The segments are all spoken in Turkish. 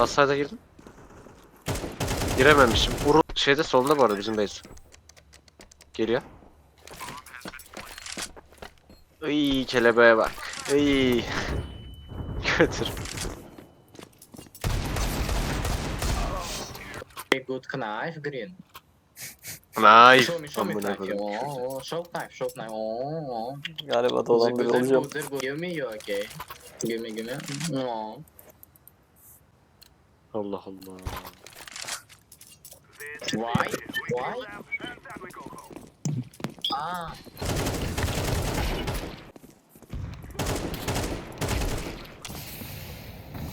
Asayda girdim. Girememişim. Uru şeyde solunda bu arada bizim base. Geliyor. Iy kelebeğe bak. Iy. Götür. Good knife green. Nice. Show me, show me Amına knife. koyayım. Oh, oh, show knife, show knife. Oh, oh. Galiba They're dolandırıcı good, they're olacağım. good, they're good. Give me you, okay. Give me, give me. Allah Allah. Why? Why? Ah.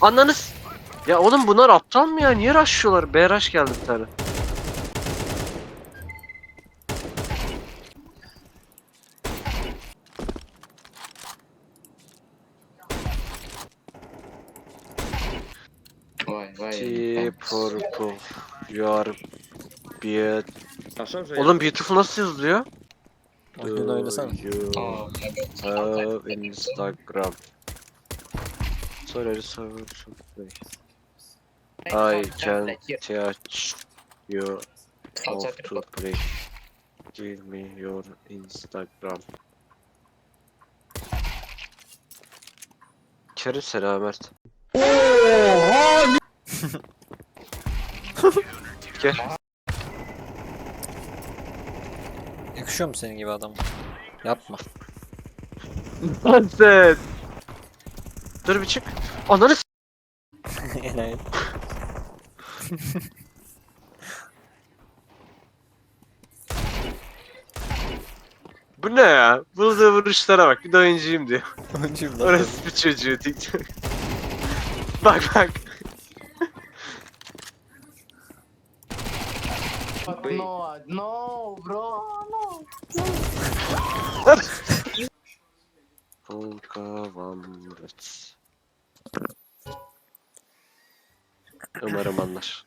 Ananız. Ya oğlum bunlar aptal mı ya? Niye rushlıyorlar? B rush geldi bir tane. Vay vay. T purple. You are. Oğlum beautiful nasıl yazılıyor? Oyunu oynasana. You have Instagram. Sorry sorry. I can touch you off to play. Give me your Instagram. Kerim selam Mert. Gel. Yakışıyor mu senin gibi adam? Yapma. Sunset. Dur bir çık. Ananı s- Enayi. Bu ne ya? Bulduğu vuruşlara bak. Bir de oyuncuyum diyor. Oyuncuyum lan. Orası bir çocuğu TikTok. bak bak. No, no, bro, no. Volkavanlıç. Ömer Amanlar.